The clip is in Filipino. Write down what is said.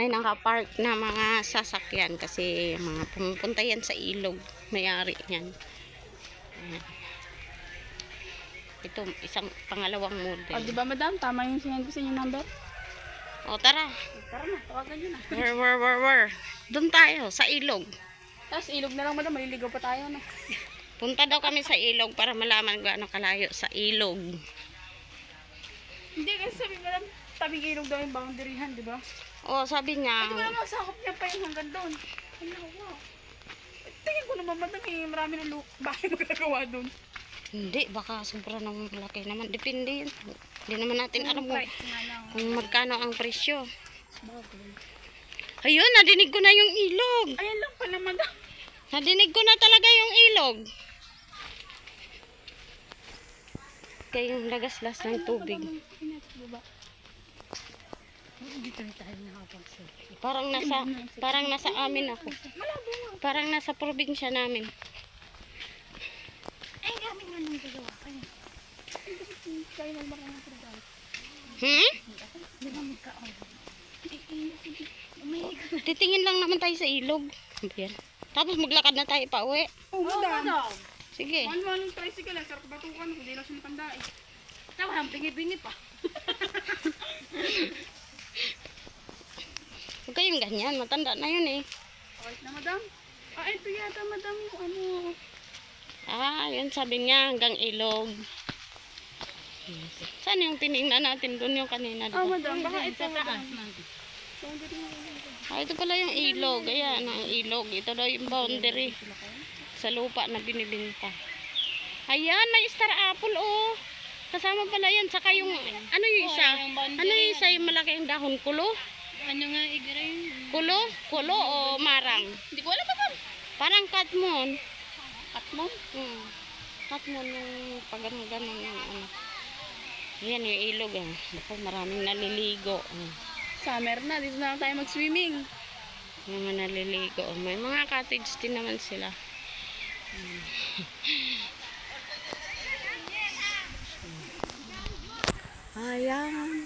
may nakapark na mga sasakyan kasi mga pumupunta yan sa ilog. May-ari yan. Ayan. Ito, isang pangalawang model. di ba madam? Tama yung sinend ko sa inyo number? O, tara. Tara na, tawagan nyo na. Where, where, where, where? Doon tayo, sa ilog. Tapos ilog na lang madam, maliligaw pa tayo na. Punta daw kami sa ilog para malaman gaano kalayo sa ilog. Hindi kasi sabi madam, tabing ilog daw yung boundaryhan, di ba? O, sabi niya, Hindi ko naman sakop niya pa yung hanggang doon. Ano, wow. Tingin ko naman madam, eh, marami na lu- bahay magagawa doon. hindi, baka sobra ng malaki naman. Depende yun. Hindi naman natin alam kung, Price nga lang. kung magkano ang presyo. Ayun, nadinig ko na yung ilog. Ayan lang pala madam. Nadinig ko na talaga yung ilog. Kaya yung lagaslas ng tubig. Parang nasa parang nasa amin ako. Parang nasa probinsya namin. Ay, kami nga nang gagawa kayo. Kayo nang product. Hmm? Titingin lang naman tayo sa ilog. Ano ba yan? Tapos maglakad na tayo pa uwi. Oh, madam. Sige. Mahal-mahal ng tricycle, sarap batukan, hindi lang siya matanda eh. Tawa, bingi-bingi pa. Kayong ganyan. Matanda na yun eh. Okay na, madam. Ah, ito yata, madam, yung ano. Ah, yun sabi niya hanggang ilog. Saan yung tinignan natin doon yung kanina? Ah, diba? madam, baka ito, mo. Ah, ito pala yung ilog. Ayan, ang ilog. Ito daw yung boundary sa lupa na binibinta. Ayan, may star apple, oh. Kasama pala yan. Saka yung, ano yung isa? Ano yung isa yung malaking dahon? Kulo? Ano nga, igara yun? Kulo? Kulo o marang? Hindi ko alam, madam. Parang katmon. Katmon? Hmm. Katmon yung pag ganon yung ano. Ayan yung ilog, ah. Ako, maraming naliligo. ah. Summer na, dito na lang tayo mag-swimming. Mga naliligo. May mga cottage din naman sila. Hmm. Ayan.